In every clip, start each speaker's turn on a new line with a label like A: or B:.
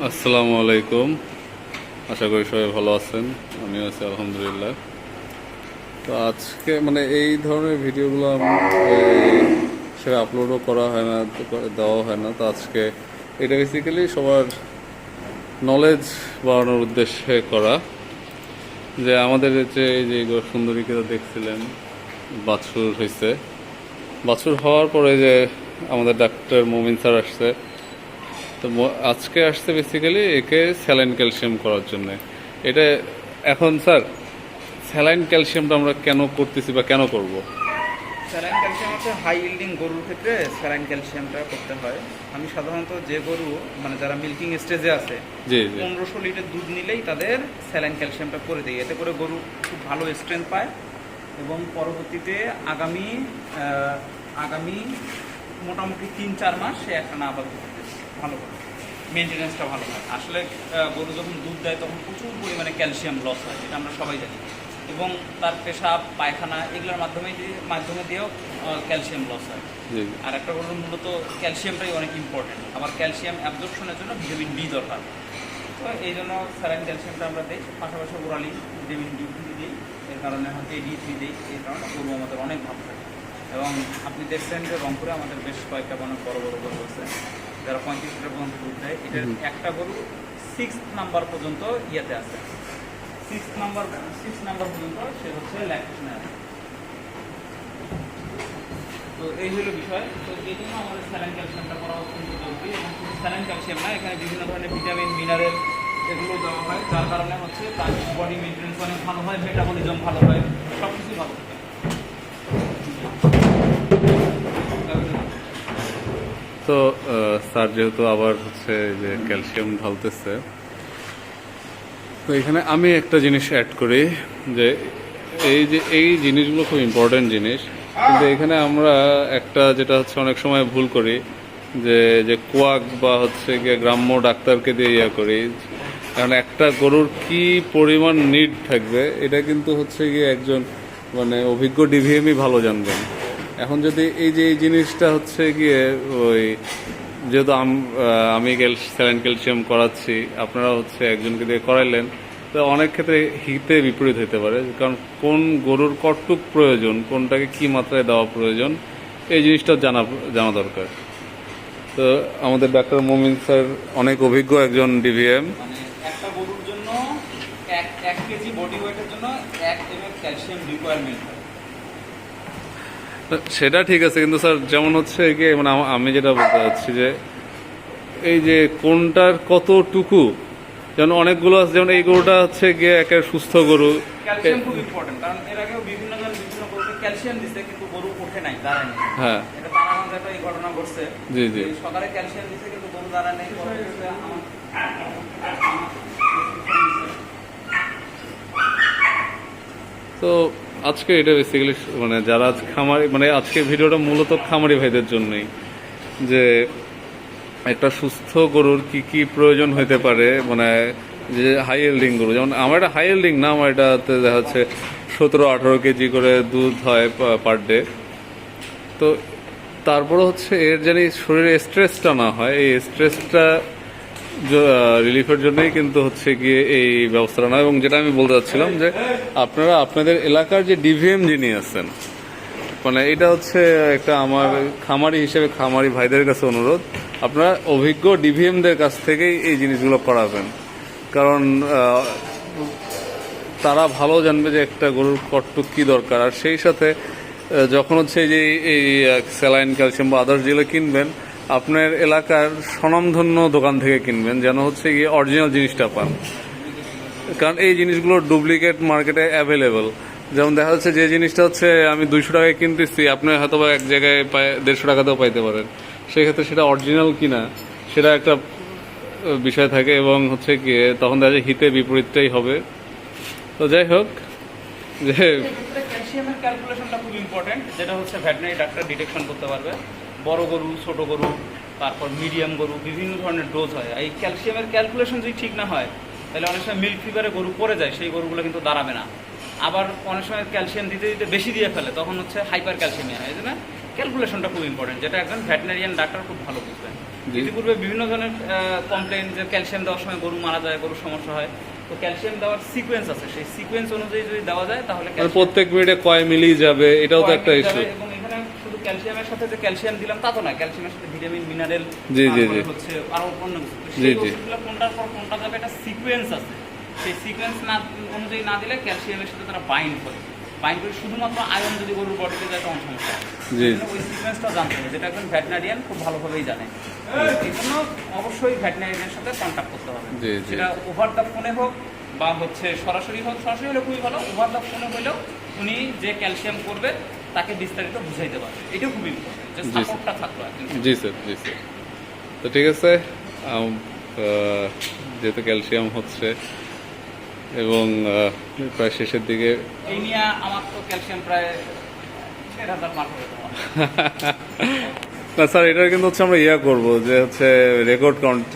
A: আসসালামু আলাইকুম। আশা করি সবাই ভালো আছেন। আমিও আছি, আলহামদুলিল্লাহ। তো আজকে মানে এই ধরনের ভিডিওগুলো সেটা আপলোডও করা হয় না দেওয়া হয় না। তো আজকে এটা বেসিক্যালি সবার নলেজ বাড়ানোর উদ্দেশ্যে করা। যে আমাদের যে এই যে সুন্দরীকে দেখছিলেন, বাছুর হয়েছে বাছুর হওয়ার পরে যে আমাদের ডাক্তার মোমিন স্যার আসছে তো আজকে আসছে বেসিক্যালি একে স্যালাইন ক্যালসিয়াম করার জন্য। এটা এখন স্যার স্যালাইন ক্যালসিয়ামটা আমরা কেন করতেছি বা কেন করব?
B: স্যালাইন ক্যালসিয়াম হচ্ছে হাই ইল্ডিং গরুর ক্ষেত্রে স্যালাইন ক্যালসিয়ামটা করতে হয়। আমি সাধারণত যে গরু মানে যারা মিল্কিং স্টেজে আছে পনেরোশো লিটার দুধ নিলেই তাদের স্যালাইন ক্যালসিয়ামটা করে দিই এতে করে গরু খুব ভালো স্ট্রেংথ পায় এবং পরবর্তীতে আগামী আগামী মোটামুটি তিন চার মাস সে একটা না আবার। ভালো করে। মেনটেন্যান্সটা ভালো হয়। আসলে গরু যখন দুধ দেয় তখন প্রচুর পরিমাণে ক্যালসিয়াম লস হয় যেটা আমরা সবাই জানি। এবং তার পেশাব পায়খানা এগুলোর মাধ্যমে মাধ্যমে দিয়েও ক্যালসিয়াম লস হয়। আর একটা গরুর মূলত ক্যালসিয়ামটাই অনেক ইম্পর্টেন্ট আবার ক্যালসিয়াম অ্যাবজর্পশনের জন্য ভিটামিন ডি দরকার। তো এই জন্য স্যালাইন ক্যালসিয়ামটা আমরা দিই। পাশাপাশি ওরালি ভিটামিন ডি থ্রি দিই। এর কারণে হচ্ছে ডি থ্রি দিই। এই কারণে গরু আমাদের অনেক ভালো থাকে। এবং আপনি দেখছেন যে রংপুরে আমাদের বেশ কয়েকটা অনেক বড় বড় গরু আছে। যারা পঁয়ত্রিশ লিটার পর্যন্ত দুধ দেয় এটার একটা গরু সিক্স নাম্বার পর্যন্ত ইয়েতে আছে। সিক্স নাম্বার সিক্স নাম্বার পর্যন্ত সে হচ্ছে ল্যাকটেশনে আছে। তো এই হলো বিষয়। তো এই জন্য আমাদের স্যালাইন ক্যালসিয়ামটা করা অত্যন্ত জরুরি এবং শুধু স্যালাইন ক্যালসিয়াম না এখানে বিভিন্ন ধরনের ভিটামিন মিনারেল এগুলো দেওয়া হয়। যার কারণে হচ্ছে তার বডি মেনটেন্স অনেক ভালো হয় মেটাবলিজম ভালো হয় সব কিছুই ভালো। থাকে
A: তো স্যার যেহেতু আবার হচ্ছে যে ক্যালসিয়াম ঢালতেছে, তো এখানে আমি একটা জিনিস অ্যাড করি যে এই যে এই জিনিসগুলো খুব ইম্পর্টেন্ট জিনিস। কিন্তু এখানে আমরা একটা যেটা হচ্ছে অনেক সময় ভুল করি যে যে কোয়াক বা হচ্ছে গিয়ে গ্রাম্য ডাক্তারকে দিয়ে ইয়া করি। কারণ একটা গরুর কি পরিমাণ নিড থাকবে, এটা কিন্তু হচ্ছে গিয়ে একজন মানে অভিজ্ঞ ডিভিএমই ভালো জানবেন। এখন যদি এই যে এই জিনিসটা হচ্ছে গিয়ে ওই যেহেতু আম- স্যালাইন ক্যালসিয়াম করাচ্ছি আপনারা হচ্ছে একজনকে দিয়ে করাইলেন, তো অনেক ক্ষেত্রে হিতে বিপরীত হতে পারে, কারণ কোন গরুর কতটুক প্রয়োজন, কোনটাকে কি মাত্রায় দেওয়া প্রয়োজন, এই জিনিসটা জানা জানা দরকার। তো আমাদের ডাক্তার মোমিন স্যার অনেক অভিজ্ঞ একজন ডিভিএম
B: মানে একটা গরুর জন্য এক কেজি বডি ওয়েটের জন্য এক ক্যালসিয়াম রিকোয়ারমেন্ট
A: সেটা ঠিক আছে কিন্তু স্যার যেমন হচ্ছে কি মানে আমি যেটা বলতে চাচ্ছি যে এই যে কোনটার কতটুকু যেমন অনেকগুলো আছে যেমন এই গরুটা হচ্ছে গিয়ে একটা সুস্থ গরু।
B: ক্যালসিয়াম খুব ইম্পর্টেন্ট কারণ এর আগেও বিভিন্ন জন বিভিন্ন গরুকে ক্যালসিয়াম দিচ্ছে কিন্তু গরু ওঠে নাই দাঁড়ায় নাই।
A: হ্যাঁ।
B: এটা তারাগঞ্জে একটা এই ঘটনা ঘটছে।
A: জি জি।
B: সকালে ক্যালসিয়াম দিচ্ছে কিন্তু গরু দাঁড়ায় নেই
A: তো আজকে এটা বেসিক্যালি মানে যারা আজ খামারি মানে আজকে ভিডিওটা মূলত খামারি ভাইদের জন্যই, যে একটা সুস্থ গরুর কি কি প্রয়োজন হতে পারে মানে যে হাই এল্ডিং গরু, যেমন আমার এটা হাই এল্ডিং না, আমার এটাতে দেখা যাচ্ছে সতেরো, আঠারো কেজি করে দুধ হয় পার ডে তো তারপরে হচ্ছে এর জানি শরীরে স্ট্রেসটা না হয়, এই স্ট্রেসটা রিলিফের জন্যই কিন্তু হচ্ছে গিয়ে এই ব্যবস্থাটা না এবং যেটা আমি বলতে চাচ্ছিলাম যে আপনারা, আপনাদের এলাকার যে ডিভিএম যিনি আছেন মানে এটা হচ্ছে একটা আমার খামারি হিসেবে খামারি ভাইদের কাছে অনুরোধ, আপনারা অভিজ্ঞ ডিভিএমদের কাছ থেকেই এই জিনিসগুলো করাবেন কারণ তারা ভালো জানবে যে একটা গরুর কটটুক কী দরকার। আর সেই সাথে যখন হচ্ছে যে এই স্যালাইন, ক্যালসিয়াম বা আদার্স যেগুলো কিনবেন আপনার এলাকার স্বনামধন্য দোকান থেকে কিনবেন, যেন হচ্ছে গিয়ে অরিজিনাল জিনিসটা পান। কারণ এই জিনিসগুলো ডুপ্লিকেট মার্কেটে অ্যাভেলেবেল যেমন দেখা যাচ্ছে যে জিনিসটা হচ্ছে আমি দুইশো টাকায় কিনতেছি, আপনি হয়তো বা এক জায়গায় পায়- দেড়শো টাকাতেও পাইতে পারেন। সেক্ষেত্রে সেটা অরিজিনাল কিনা, সেটা একটা বিষয় থাকে এবং হচ্ছে কি তখন দেখা যায় হিতে বিপরীতটাই হবে। তো যাই হোক, যে
B: ক্যালকুলেশনটা খুব ইম্পর্টেন্ট যেটা হচ্ছে ভেটেনারি ডাক্তার ডিটেকশন করতে পারবে। বড় গরু ছোট গরু তারপর মিডিয়াম গরু বিভিন্ন ধরনের ডোজ হয়। এই ক্যালসিয়ামের ক্যালকুলেশন যদি ঠিক না হয় তাহলে অনেক সময় মিল্ক ফিভারে গরু পড়ে যায় সেই গরুগুলো কিন্তু দাঁড়াবে না। আবার অনেক সময় ক্যালসিয়াম দিতে দিতে বেশি দিয়ে ফেলে তখন হচ্ছে হাইপার ক্যালসিয়ামিয়া হয় এই জন্য ক্যালকুলেশনটা খুব ইম্পর্টেন্ট যেটা একজন ভেটেনারিয়ান ডাক্তার খুব ভালো বুঝবেন। ইতিপূর্বে বিভিন্ন ধরনের কমপ্লেন যে ক্যালসিয়াম দেওয়ার সময় গরু মারা যায় গরুর সমস্যা হয় তো ক্যালসিয়াম দেওয়ার সিকোয়েন্স আছে। সেই সিকোয়েন্স অনুযায়ী যদি দেওয়া যায় তাহলে
A: মানে প্রত্যেক মিনিটে কয় মিলি যাবে এটাও তো একটা ইস্যু
B: এবং ক্যালসিয়ামের সাথে যে ক্যালসিয়াম দিলাম তা তো না ক্যালসিয়ামের সাথে ভিটামিন মিনারেল
A: জি, জি, জি।
B: হচ্ছে আরও অন্য কিছু
A: জি,
B: সেই
A: জি।
B: ওষুধগুলো কোনটার পর কোনটা যাবে একটা সিকোয়েন্স আছে সেই সিকোয়েন্স না অনুযায়ী না দিলে ক্যালসিয়ামের সাথে তারা বাইন্ড করে বাইন্ড করে শুধুমাত্র আয়রন যদি গরুর বডিতে যায় তখন সমস্যা
A: জি।
B: ওই সিকোয়েন্সটা জানতে হবে যেটা একজন ভেটেনারিয়ান খুব ভালোভাবেই জানে এই জন্য অবশ্যই সাথে কন্ট্যাক্ট করতে হবে
A: জি, জি।
B: সেটা ওভার দ্য ফোনে হোক বা হচ্ছে সরাসরি হোক সরাসরি হলে খুবই ভালো ওভার দ্য ফোনে হলেও উনি যে ক্যালসিয়াম করবে তাকে বিস্তারিত বুঝাইতে পারবে এটা খুব ইম্পর্টেন্ট যে
A: জি, স্যার।
B: সাপোর্টটা থাকল
A: জি স্যার জি স্যার। তো ঠিক আছে যেহেতু ক্যালসিয়াম হচ্ছে এবং প্রায় শেষের দিকে
B: এই নিয়ে আমার তো ক্যালসিয়াম প্রায়
A: না স্যার এটা কিন্তু হচ্ছে আমরা ইয়া করব যে হচ্ছে রেকর্ড কাউন্ট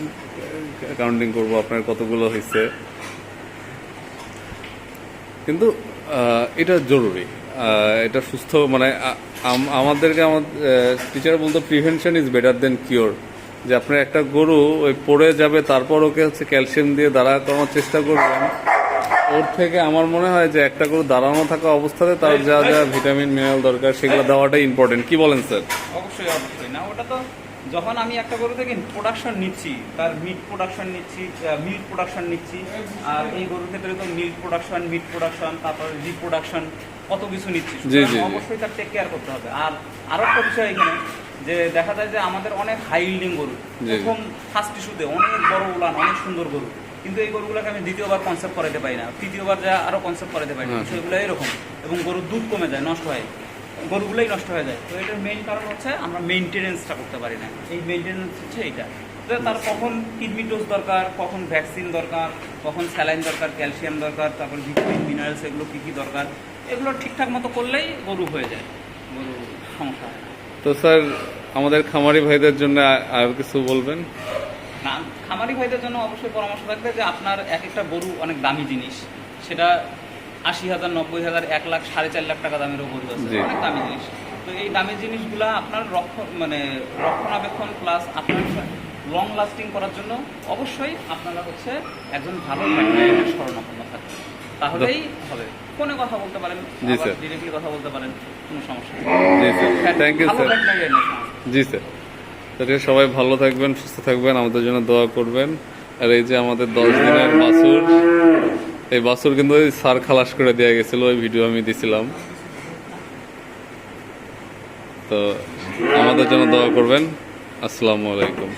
A: কাউন্টিং করব আপনার কতগুলো হয়েছে। কিন্তু এটা জরুরি। এটা সুস্থ মানে আমাদেরকে আমার টিচার বলতো prevention is better than cure যে আপনার একটা গরু, ওই পড়ে যাবে, তারপর ওকে হচ্ছে ক্যালসিয়াম দিয়ে দাঁড়া করানোর চেষ্টা করবেন। ওর থেকে আমার মনে হয় যে একটা গরু দাঁড়ানো থাকা অবস্থাতে তার যা যা ভিটামিন মিনারেল দরকার, সেগুলো দেওয়াটাই ইম্পর্টেন্ট কি বলেন স্যার
B: অবশ্যই অবশ্যই। না, ওটা তো যখন আমি একটা গরু থেকে প্রোডাকশন নিচ্ছি তার মিট প্রোডাকশন নিচ্ছি মিল্ক প্রোডাকশন নিচ্ছি আর এই গরুর ক্ষেত্রে তো মিল্ক প্রোডাকশন মিট প্রোডাকশন তারপর রিপ্রোডাকশন কত কিছু নিচ্ছি। অবশ্যই তার টেক কেয়ার করতে হবে। আর আরও একটা বিষয় এখানে যে দেখা যায় যে আমাদের অনেক হাই ইল্ডিং গরু প্রথম ফার্স্ট ইস্যুতে অনেক বড় উলান অনেক সুন্দর গরু। কিন্তু এই গরুগুলোকে আমি দ্বিতীয়বার কনসেপ্ট করাতে পারি না। তৃতীয়বার যা আরও কনসেপ্ট করাতে পারি না
A: হ্যাঁ।
B: বিষয়গুলো এরকম। এবং গরুর দুধ কমে যায় নষ্ট হয়। গরুগুলোই নষ্ট হয়ে যায়। তো এটার মেইন কারণ হচ্ছে আমরা মেনটেনেন্সটা করতে পারি না। এই মেনটেনেন্স হচ্ছে এইটা। যে তার কখন কিডনি ডোজ দরকার কখন ভ্যাকসিন দরকার কখন স্যালাইন দরকার ক্যালসিয়াম দরকার তারপর ভিটামিন মিনারেলস এগুলো কী কী দরকার এগুলো ঠিকঠাক মতো করলেই গরু হয়ে যায় গরু সমস্যা
A: তো স্যার আমাদের খামারি ভাইদের জন্য আর কিছু বলবেন?
B: না খামারি ভাইদের জন্য অবশ্যই পরামর্শ থাকবে যে আপনার এক একটা গরু অনেক দামি জিনিস। সেটা আশি হাজার নব্বই হাজার এক লাখ সাড়ে চার লাখ টাকা দামের গরু আছে অনেক দামি জিনিস। তো এই দামি জিনিসগুলা আপনার রক্ষণ মানে রক্ষণাবেক্ষণ প্লাস আপনার লং লাস্টিং করার জন্য অবশ্যই আপনারা হচ্ছে একজন ভালো শরণাপন্ন থাকবে তাহলেই হবে। ফোনে কথা বলতে পারেন
A: জি, স্যার।
B: ডিরেক্টলি কথা বলতে পারেন কোনো সমস্যা নেই।
A: থ্যাংক ইউ স্যার জি স্যার। তো ঠিক আছে, সবাই ভালো থাকবেন সুস্থ থাকবেন আমাদের জন্য দোয়া করবেন। আর এই যে আমাদের দশ দিনের বাছুর এই বাছুর কিন্তু ওই সার খালাস করে দেওয়া গেছিল, ওই ভিডিও আমি দিছিলাম। তো আমাদের জন্য দোয়া করবেন। আসসালামু আলাইকুম।